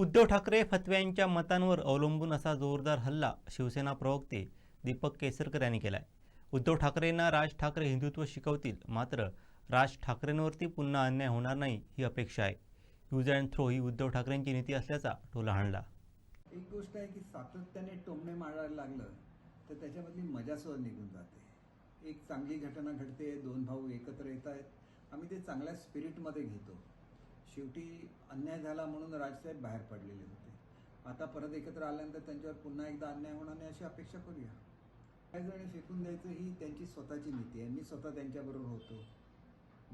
उद्धव ठाकरे फतव्यांच्या मतांवर अवलंबून असा जोरदार हल्ला शिवसेना प्रवक्ते दीपक केसरकर यांनी केला आहे उद्धव ठाकरेंना राज ठाकरे हिंदुत्व शिकवतील मात्र राज ठाकरेंवरती पुन्हा अन्याय होणार नाही ही अपेक्षा आहे. यूज अँड थ्रो ही उद्धव ठाकरेंची नीती असल्याचा टोला हाणला. एक गोष्ट आहे की सातत्याने टोमणे मारायला लागलं तर त्याच्यामधली मजासुद्धा निघून जाते. एक चांगली घटना घडते दोन भाऊ एकत्र येत आहेत आम्ही ते चांगल्या स्पिरिटमध्ये घेतो. शेवटी अन्याय झाला म्हणून राजसाहेब बाहेर पडलेले होते. आता परत एकत्र आल्यानंतर त्यांच्यावर पुन्हा एकदा अन्याय होणार नाही अशी अपेक्षा करूया. काही फेकून द्यायचं ही त्यांची स्वतःची नीती आहे. मी स्वतः त्यांच्याबरोबर होतो.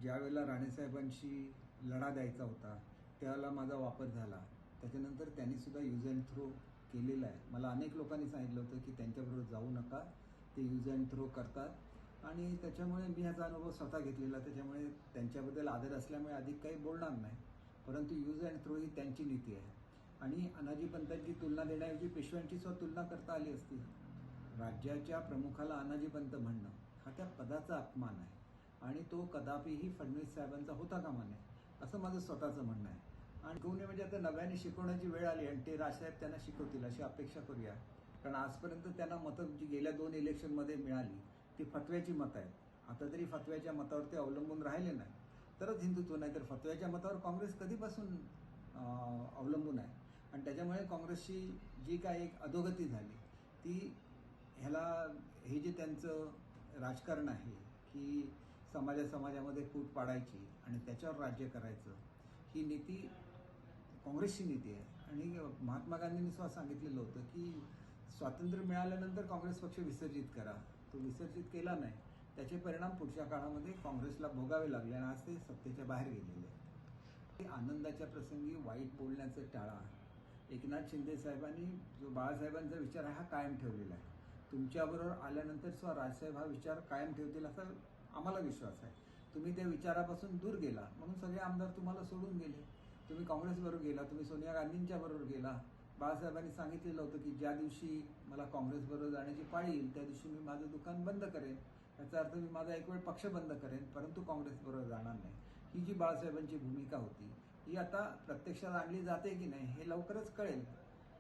ज्यावेळेला राणेसाहेबांशी लढा द्यायचा होता त्यावेळेला माझा वापर झाला. त्याच्यानंतर त्यांनी सुद्धा यूज अँड थ्रो केलेला आहे. मला अनेक लोकांनी सांगितलं होतं की त्यांच्याबरोबर जाऊ नका. ते यूज अँड थ्रो करतात. आणि त्याच्यामुळे मी ह्याचा अनुभव स्वतः घेतलेला. त्याच्यामुळे त्यांच्याबद्दल आदर असल्यामुळे अधिक काही बोलणार नाही. परंतु यूज अँड थ्रो ही त्यांची नीती आहे. आणि अनाजी पंतांची तुलना देण्याऐवजी पेशव्यांची सुद्धा तुलना करता आली असती. राज्याच्या प्रमुखाला अनाजी पंत म्हणणं हा त्या पदाचा अपमान आहे. आणि तो कदापिही फडणवीस साहेबांचा होता कामा नये असं माझं स्वतःचं म्हणणं आहे. आणि कोणी म्हणजे आता नव्याने शिकवण्याची वेळ आली आणि ते राजसाहेब त्यांना शिकवतील अशी अपेक्षा करूया. कारण आजपर्यंत त्यांना मतं जी गेल्या दोन इलेक्शनमध्ये मिळाली ती फतव्याची मतं आहेत आता तरी फतव्याच्या मतावर ते अवलंबून राहिले नाही. तरच हिंदुत्व नाही तर फतव्याच्या मतावर काँग्रेस कधीपासून अवलंबून आहे? आणि त्याच्यामुळे काँग्रेसची जी काय एक अधोगती झाली ती ह्याला हे जे त्यांचं राजकारण आहे की समाजा समाजामध्ये फूट पाडायची आणि त्याच्यावर राज्य करायचं ही नीती काँग्रेसची नीती आहे. आणि महात्मा गांधींनी सुद्धा सांगितलेलं होतं की स्वातंत्र्य मिळाल्यानंतर काँग्रेस पक्ष विसर्जित करा. तो विसर्जित केला नाही त्याचे परिणाम पुढच्या काळामध्ये काँग्रेसला भोगावे लागले आणि आज ते सत्तेच्या बाहेर गेलेले आहेत. ते आनंदाच्या प्रसंगी वाईट बोलण्याचं टाळा एकनाथ शिंदे साहेबांनी जो बाळासाहेबांचा विचार आहे हा कायम ठेवलेला आहे. तुमच्याबरोबर आल्यानंतर स्व राजसाहेब हा विचार कायम ठेवतील असा आम्हाला विश्वास आहे. तुम्ही त्या विचारापासून दूर गेला म्हणून सगळे आमदार तुम्हाला सोडून गेले. तुम्ही काँग्रेसबरोबर गेला तुम्ही सोनिया गांधींच्या बरोबर गेला. बाळासाहेबांनी सांगितलेलं होतं की ज्या दिवशी मला काँग्रेसबरोबर जाण्याची पाळी येईल त्या दिवशी मी माझं दुकान बंद करेन. याचा अर्थ मी माझा एक वेळ पक्ष बंद करेन परंतु काँग्रेसबरोबर जाणार नाही. ही जी बाळासाहेबांची भूमिका होती ही आता प्रत्यक्षात आणली जाते की नाही हे लवकरच कळेल.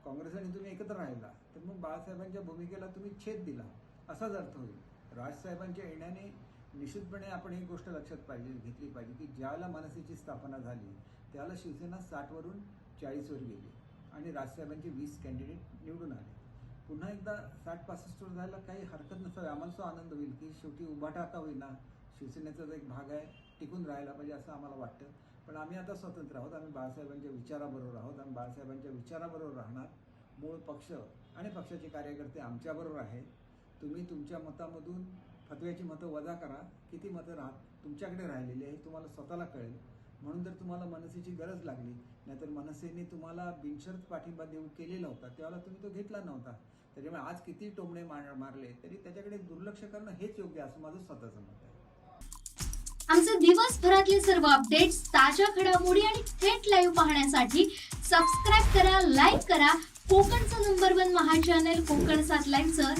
काँग्रेस आणि तुम्ही एकत्र राहिला तर मग बाळासाहेबांच्या भूमिकेला तुम्ही छेद दिला. असाच अर्थ होईल. राजसाहेबांच्या येण्याने निश्चितपणे आपण एक गोष्ट लक्षात पाहिजे घेतली पाहिजे की ज्याला मनसेची स्थापना झाली त्याला शिवसेना साठवरून चाळीसवर गेली. आणि राजसाहेबांचे वीस कॅन्डिडेट निवडून आले. पुन्हा एकदा साठ पासष्टवर जायला काही हरकत नसावी आम्हाला सुद्धा आनंद होईल की शेवटी उभाटा का होईना. शिवसेनेचा एक भाग आहे टिकून राहायला पाहिजे असं आम्हाला वाटतं. पण आम्ही आता स्वतंत्र आहोत. आम्ही बाळासाहेबांच्या विचाराबरोबर आहोत. आम्ही बाळासाहेबांच्या विचाराबरोबर राहणार. मूळ पक्ष आणि पक्षाचे कार्यकर्ते आमच्याबरोबर आहेत. तुम्ही तुमच्या मतामधून फतव्याची मतं वजा करा. किती मतं राहत तुमच्याकडे राहिलेली आहे तुम्हाला स्वतःला कळेल. म्हणून जर तुम्हाला मनसेची गरज लागली नाहीतर मनसेने तुम्हाला बिनशर्त पाठिंबा देऊ केलेला होता त्यावेळेला तुम्ही तो घेतला नव्हता. त्याच्यामुळे आज किती टोमणे मार मारले तरी त्याच्याकडे दुर्लक्ष करणं हेच योग्य असं माझं स्वतःचं मत आहे. आमचे दिवसभरातले सर्व अपडेट्स ताज्या घडामोडी आणि थेट लाईव्ह पाहण्यासाठी सबस्क्राईब करा लाईक करा. कोकणचं नंबर वन महा चॅनल कोकण सात लाईव्हचं